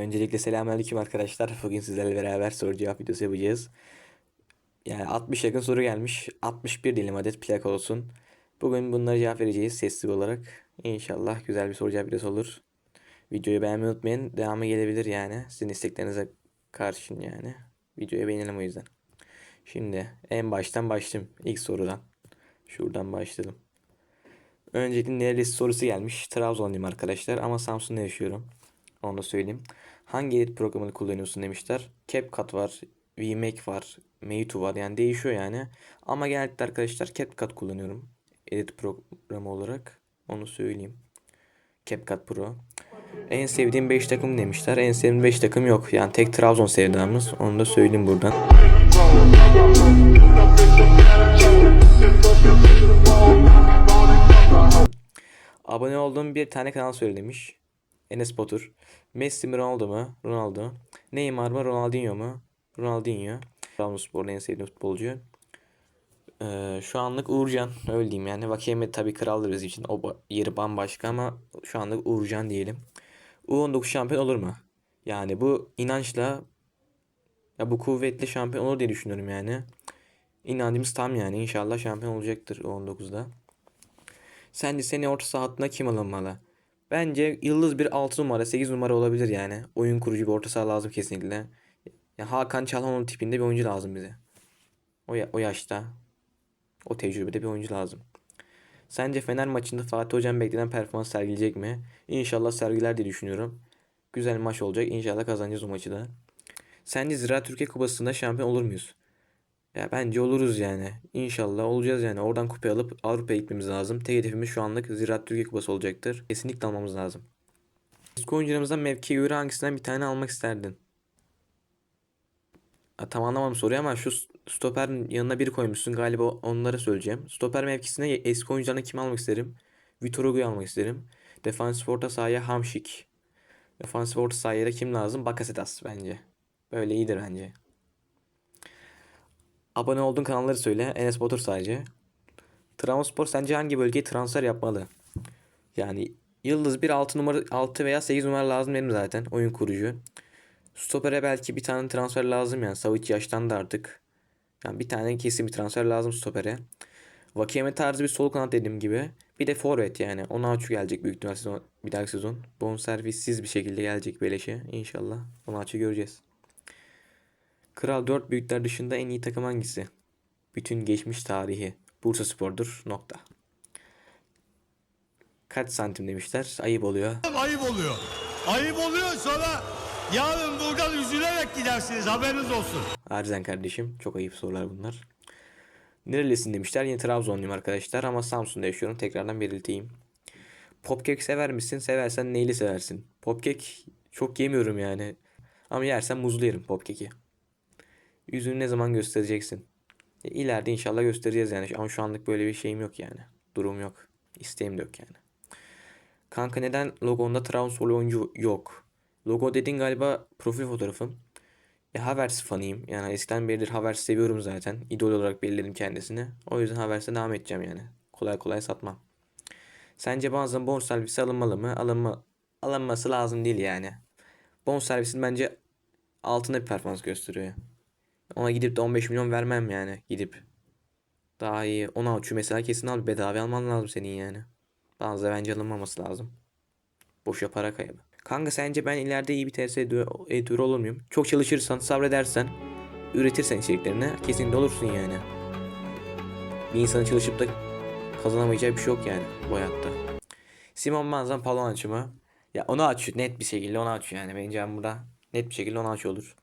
Öncelikle selamünaleyküm arkadaşlar. Bugün sizlerle beraber soru cevap videosu yapacağız. Yani 60 yakın soru gelmiş. 61 dilim adet plak olsun. Bugün bunlara cevap vereceğiz sesli olarak. İnşallah güzel bir soru cevap videosu olur. Videoyu beğenmeyi unutmayın. Devamı gelebilir yani. Sizin isteklerinize karşın yani. Videoyu beğenelim o yüzden. Şimdi en baştan başlayayım. İlk sorudan. Şuradan başladım. Öncelikle nerelisi sorusu gelmiş. Trabzonluyum arkadaşlar ama Samsun'da yaşıyorum. Onu da söyleyeyim. Hangi edit programını kullanıyorsun demişler. CapCut var, VMake var, Meitu var. Yani değişiyor yani. Ama genellikle arkadaşlar CapCut kullanıyorum. Edit programı olarak. Onu söyleyeyim. CapCut Pro. En sevdiğim 5 takım demişler. En sevdiğim 5 takım yok. Yani tek Trabzon sevdamız. Onu da söyleyeyim buradan. Abone olduğum bir tane kanal söylemiş. Enes Batur. Messi mi Ronaldo mu? Ronaldo. Neymar mı Ronaldinho mu? Ronaldinho. Trabzonspor'un en sevdiğim futbolcu. Ee, şu anlık Uğurcan öyle diyeyim yani. Vakiyeme tabii kraldır bizim için. O yeri bambaşka ama şu anlık Uğurcan diyelim. U19 şampiyon olur mu? Yani bu inançla ya bu kuvvetle şampiyon olur diye düşünüyorum yani. İnancımız tam yani. İnşallah şampiyon olacaktır U19'da. Sence seni orta saha hattına kim alınmalı? Bence yıldız bir 6 numara 8 numara olabilir yani. Oyun kurucu bir orta saha lazım kesinlikle. Ya Hakan Çalhanoğlu tipinde bir oyuncu lazım bize. O, ya- o yaşta. O tecrübede bir oyuncu lazım. Sence Fener maçında Fatih Hocam beklenen performans sergileyecek mi? İnşallah sergiler diye düşünüyorum. Güzel maç olacak. İnşallah kazanacağız o maçı da. Sence Ziraat Türkiye Kupası'nda şampiyon olur muyuz? Ya bence oluruz yani. İnşallah olacağız yani. Oradan kupa alıp Avrupa'ya gitmemiz lazım. Tek hedefimiz şu anlık Ziraat Türkiye Kupası olacaktır. Kesinlikle almamız lazım. Eski oyuncularımızdan mevkiye göre hangisinden bir tane almak isterdin? Ha, tam anlamadım soruyu ama şu stoperin yanına biri koymuşsun galiba onları söyleyeceğim. Stoper mevkisine eski oyunculardan kim almak isterim? Vitor Hugo'yu almak isterim. Defansif orta sahaya Hamşik. Defansif orta sahaya kim lazım? Bakasetas bence. Böyle iyidir bence. Abone olduğun kanalları söyle. Enes Batur sadece. Trabzonspor sence hangi bölgeye transfer yapmalı? Yani yıldız bir 6 numara 6 veya 8 numara lazım benim zaten oyun kurucu. Stopere belki bir tane transfer lazım yani. Savic yaşlandı artık. Yani bir tane kesin bir transfer lazım stopere. Vakiyeme tarzı bir sol kanat dediğim gibi. Bir de forvet yani. Onaçu gelecek büyük ihtimal sezon, bir dahaki sezon. Bonservissiz bir şekilde gelecek beleşe. İnşallah. Onaçu göreceğiz. Kral 4 büyükler dışında en iyi takım hangisi? Bütün geçmiş tarihi. Bursa Spor'dur. Nokta. Kaç santim demişler. Ayıp oluyor. Ayıp oluyor. Ayıp oluyor sonra yarın buradan üzülerek gidersiniz haberiniz olsun. Arzen kardeşim. Çok ayıp sorular bunlar. Nerelisin demişler. Yine Trabzonluyum arkadaşlar ama Samsun'da yaşıyorum. Tekrardan belirteyim. Popkek sever misin? Seversen neyli seversin? Popkek çok yemiyorum yani. Ama yersen muzlu yerim popkeki. Yüzünü ne zaman göstereceksin? E, İleride inşallah göstereceğiz yani. Ama şu anlık böyle bir şeyim yok yani. Durum yok. İsteğim de yok yani. Kanka neden logonda Trabzonsporlu oyuncu yok? Logo dediğin galiba profil fotoğrafım. Ya Havertz fanıyım. Yani eskiden beridir Havertz seviyorum zaten. İdol olarak belirledim kendisini. O yüzden Havertz'e devam edeceğim yani. Kolay kolay satmam. Sence bazen bonservisi alınmalı mı? Alınma, alınması lazım değil yani. Bonservisin bence altında bir performans gösteriyor. Ona gidip de 15 milyon vermem yani gidip. Daha iyi. Ona uçu mesela kesin al. Bedava alman lazım senin yani. Bazı bence alınmaması lazım. Boşa para kaybı. Kanka sence ben ileride iyi bir TS editörü olur muyum? Çok çalışırsan, sabredersen, üretirsen içeriklerini kesinlikle olursun yani. Bir insanın çalışıp da kazanamayacağı bir şey yok yani bu hayatta. Simon Banzan Palon açımı. Ya onu açıyor net bir şekilde onu açıyor yani. Bence ben burada net bir şekilde onu açıyor olur.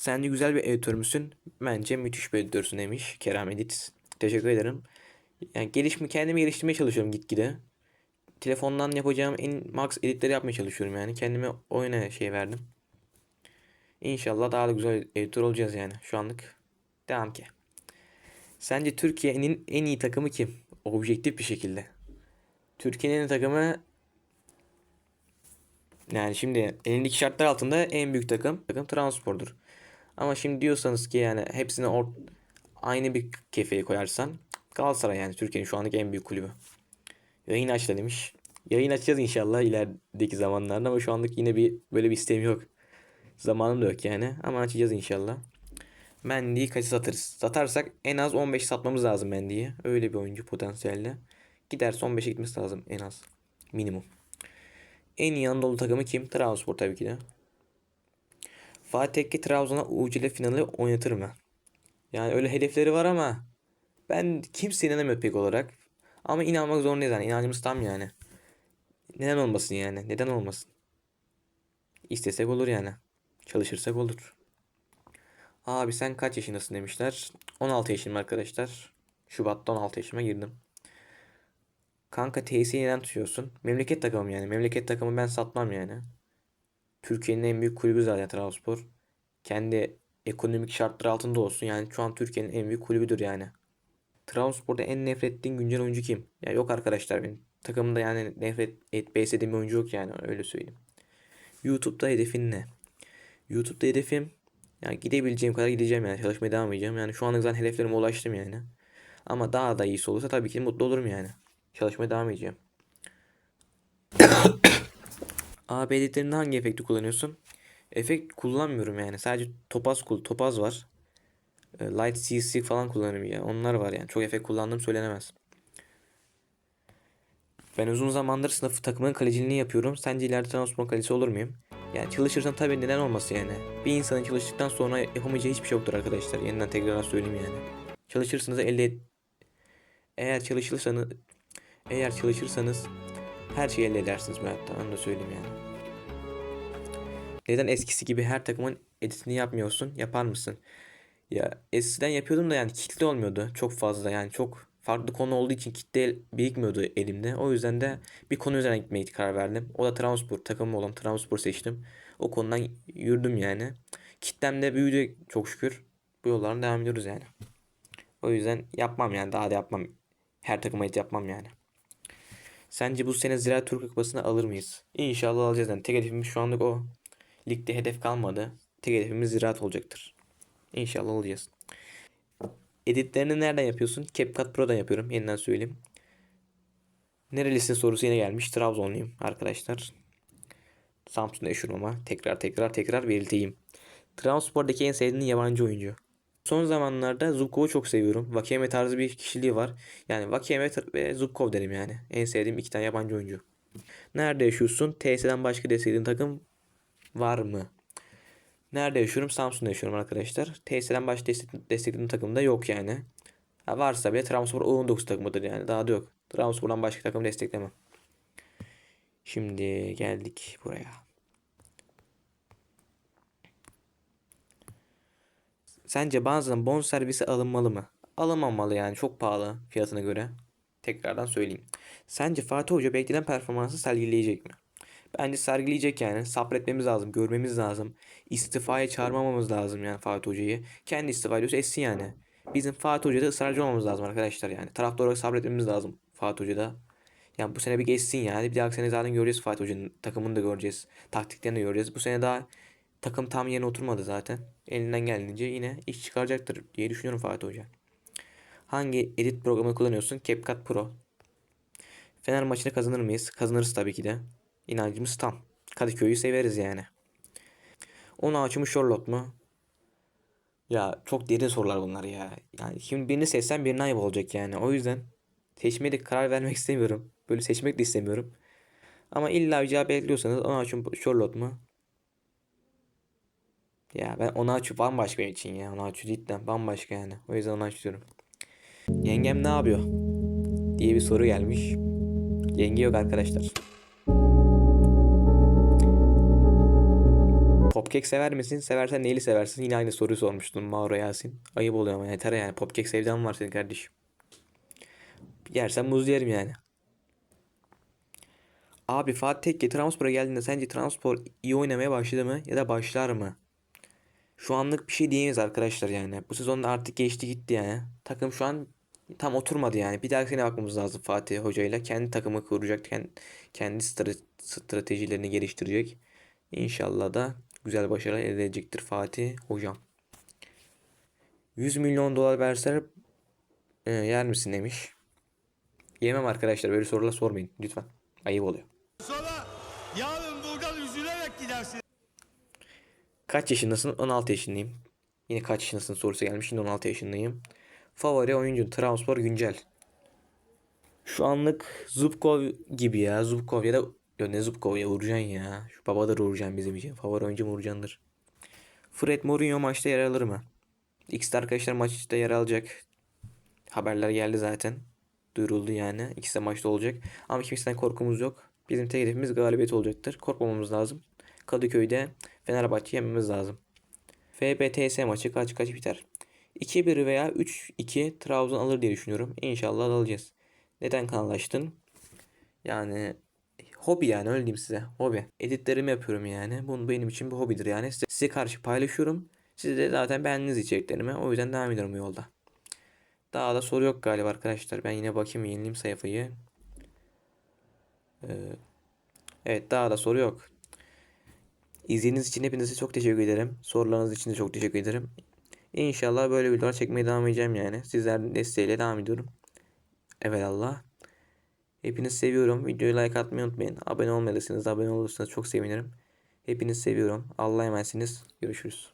Sence güzel bir editör müsün? Bence müthiş bir editörsün demiş Kerem Edit. Teşekkür ederim. Yani gelişme, kendimi geliştirmeye çalışıyorum gitgide. Telefondan yapacağım en max editleri yapmaya çalışıyorum yani. Kendime oyuna şey verdim. İnşallah daha da güzel editör olacağız yani. Şu anlık devam ki. Sence Türkiye'nin en iyi takımı kim? Objektif bir şekilde. Türkiye'nin en takımı yani şimdi elindeki şartlar altında en büyük takım takım Transpor'dur. Ama şimdi diyorsanız ki yani hepsini or- aynı bir kefeye koyarsan Galatasaray yani Türkiye'nin şu anlık en büyük kulübü. Yayın açla demiş. Yayın açacağız inşallah ilerideki zamanlarda ama şu anlık yine bir böyle bir isteğim yok. Zamanım da yok yani ama açacağız inşallah. Mendy'yi kaça satarız? Satarsak en az 15 satmamız lazım Mendy'yi. Öyle bir oyuncu potansiyelde. Giderse 15'e gitmesi lazım en az. Minimum. En iyi Anadolu takımı kim? Trabzonspor tabii ki de. Fatih Tekke Trabzon'a UCL finali oynatır mı? Yani öyle hedefleri var ama ben kimse inanamıyor pek olarak. Ama inanmak zorundayız yani. İnancımız tam yani. Neden olmasın yani? Neden olmasın? İstesek olur yani. Çalışırsak olur. Abi sen kaç yaşındasın demişler. 16 yaşındayım arkadaşlar. Şubat'ta 16 yaşıma girdim. Kanka TS'yi neden tutuyorsun? Memleket takımım yani. Memleket takımı ben satmam yani. Türkiye'nin en büyük kulübü zaten Trabzonspor. Kendi ekonomik şartları altında olsun. Yani şu an Türkiye'nin en büyük kulübüdür yani. Trabzonspor'da en nefret ettiğin güncel oyuncu kim? Ya yok arkadaşlar benim. Takımda yani nefret et beslediğim bir oyuncu yok yani öyle söyleyeyim. YouTube'da hedefin ne? YouTube'da hedefim yani gidebileceğim kadar gideceğim yani çalışmaya devam edeceğim. Yani şu an zaten hedeflerime ulaştım yani. Ama daha da iyisi olursa tabii ki mutlu olurum yani. Çalışmaya devam edeceğim. AB editlerinde hangi efekti kullanıyorsun? Efekt kullanmıyorum yani. Sadece topaz kul topaz var. E, Light CC falan kullanıyorum ya. Onlar var yani. Çok efekt kullandığım söylenemez. Ben uzun zamandır sınıf takımının kaleciliğini yapıyorum. Sence ileride Trabzonspor kalecisi olur muyum? Yani çalışırsam tabii neden olmasın yani. Bir insanın çalıştıktan sonra yapamayacağı hiçbir şey yoktur arkadaşlar. Yeniden tekrar söyleyeyim yani. Çalışırsınız elde. Eğer çalışırsanız... Eğer çalışırsanız her şeyi elde edersiniz bu hayatta. Onu da söyleyeyim yani. Neden eskisi gibi her takımın editini yapmıyorsun? Yapar mısın? Ya eskiden yapıyordum da yani kitle olmuyordu çok fazla yani çok farklı konu olduğu için kitle birikmiyordu elimde. O yüzden de bir konu üzerine gitmeye karar verdim. O da Trabzonspor takımım olan Trabzonspor seçtim. O konudan yürüdüm yani. Kitlem de büyüdü çok şükür. Bu yollardan devam ediyoruz yani. O yüzden yapmam yani daha da yapmam. Her takıma edit yapmam yani. Sence bu sene Ziraat Türk Kupası'nı alır mıyız? İnşallah alacağız yani. Tek hedefimiz şu anlık o. Ligde hedef kalmadı. Tek hedefimiz Ziraat olacaktır. İnşallah alacağız. Editlerini nereden yapıyorsun? CapCut Pro'dan yapıyorum. Yeniden söyleyeyim. Nerelisin sorusu yine gelmiş. Trabzonluyum arkadaşlar. Samsun'da yaşıyorum ama tekrar tekrar tekrar belirteyim. Trabzonspor'daki en sevdiğim yabancı oyuncu. Son zamanlarda Zubkov'u çok seviyorum. Vakeme tarzı bir kişiliği var. Yani Vakeme ve Zubkov derim yani. En sevdiğim iki tane yabancı oyuncu. Nerede yaşıyorsun? TS'den başka desteklediğin takım var mı? Nerede yaşıyorum? Samsun'da yaşıyorum arkadaşlar. TS'den başka destek, desteklediğim takım da yok yani. Ha varsa bile Trabzonspor U19 takımıdır yani. Daha da yok. Trabzonspor'dan başka takım desteklemem. Şimdi geldik buraya. Sence bazen bon servisi alınmalı mı? Alınmamalı yani çok pahalı fiyatına göre. Tekrardan söyleyeyim. Sence Fatih Hoca beklenen performansı sergileyecek mi? Bence sergileyecek yani. Sabretmemiz lazım, görmemiz lazım. İstifaya çağırmamamız lazım yani Fatih Hoca'yı. Kendi istifa ediyorsa etsin yani. Bizim Fatih Hoca'da ısrarcı olmamız lazım arkadaşlar yani. Taraftar olarak sabretmemiz lazım Fatih Hoca'da. Yani bu sene bir geçsin yani. Bir dahaki sene zaten göreceğiz Fatih Hoca'nın takımını da göreceğiz. Taktiklerini de göreceğiz. Bu sene daha takım tam yerine oturmadı zaten. Elinden geldiğince yine iş çıkaracaktır diye düşünüyorum Fatih Hoca. Hangi edit programı kullanıyorsun? CapCut Pro. Fener maçını kazanır mıyız? Kazanırız tabii ki de. İnancımız tam. Kadıköy'ü severiz yani. Onu açımı Charlotte mu? Ya çok derin sorular bunlar ya. Yani şimdi birini seçsem birine ayıp olacak yani. O yüzden seçmeye de karar vermek istemiyorum. Böyle seçmek de istemiyorum. Ama illa bir cevap bekliyorsanız onu açım Charlotte mu? Ya ben onu açı bambaşka benim için ya. Onu açı cidden bambaşka yani. O yüzden onu açıyorum. Yengem ne yapıyor? Diye bir soru gelmiş. Yenge yok arkadaşlar. Popkek sever misin? Seversen neyli seversin? Yine aynı soruyu sormuştun Mauro Yasin. Ayıp oluyor ama yeter yani. Popkek sevdan var senin kardeşim. Yersen muz yerim yani. Abi Fatih Tekke Trabzonspor'a geldiğinde sence Trabzonspor iyi oynamaya başladı mı ya da başlar mı? Şu anlık bir şey diyemeyiz arkadaşlar yani. Bu sezonda artık geçti gitti yani. Takım şu an tam oturmadı yani. Bir dahaki sene bakmamız lazım Fatih Hoca ile. Kendi takımı kuracak. Kendi, kendi stra- stratejilerini geliştirecek. İnşallah da güzel başarılar elde edecektir Fatih Hocam. 100 milyon dolar verseler e, yer misin demiş. Yemem arkadaşlar böyle sorular sormayın lütfen. Ayıp oluyor. Sonra yarın buradan üzülerek gidersiniz. Kaç yaşındasın? 16 yaşındayım. Yine kaç yaşındasın sorusu gelmiş. Şimdi 16 yaşındayım. Favori oyuncu Trabzonspor güncel. Şu anlık Zubkov gibi ya. Zubkov ya da ne Zubkov ya Uğurcan ya. Şu babadır Uğurcan bizim için. Favori oyuncum Uğurcan'dır. Fred Mourinho maçta yer alır mı? X'de arkadaşlar maçta yer alacak. Haberler geldi zaten. Duyuruldu yani. İkisi de maçta olacak. Ama kimseden korkumuz yok. Bizim tek hedefimiz galibiyet olacaktır. Korkmamamız lazım. Kadıköy'de Fenerbahçe yenmemiz lazım. FBTS maçı kaç kaç biter? 2-1 veya 3-2 Trabzon alır diye düşünüyorum. İnşallah alacağız. Neden kanallaştın? Yani hobi yani öyle diyeyim size. Hobi. Editlerimi yapıyorum yani. Bu benim için bir hobidir yani. Size, size karşı paylaşıyorum. Siz de zaten beğendiniz içeriklerimi. O yüzden devam ediyorum bu yolda. Daha da soru yok galiba arkadaşlar. Ben yine bakayım yenileyim sayfayı. Ee, evet daha da soru yok. İzlediğiniz için hepinize çok teşekkür ederim. Sorularınız için de çok teşekkür ederim. İnşallah böyle videolar çekmeye devam edeceğim yani. Sizlerin desteğiyle devam ediyorum. Evelallah. Hepinizi seviyorum. Videoyu like atmayı unutmayın. Abone olmadıysanız abone olursanız çok sevinirim. Hepinizi seviyorum. Allah'a emanetsiniz. Görüşürüz.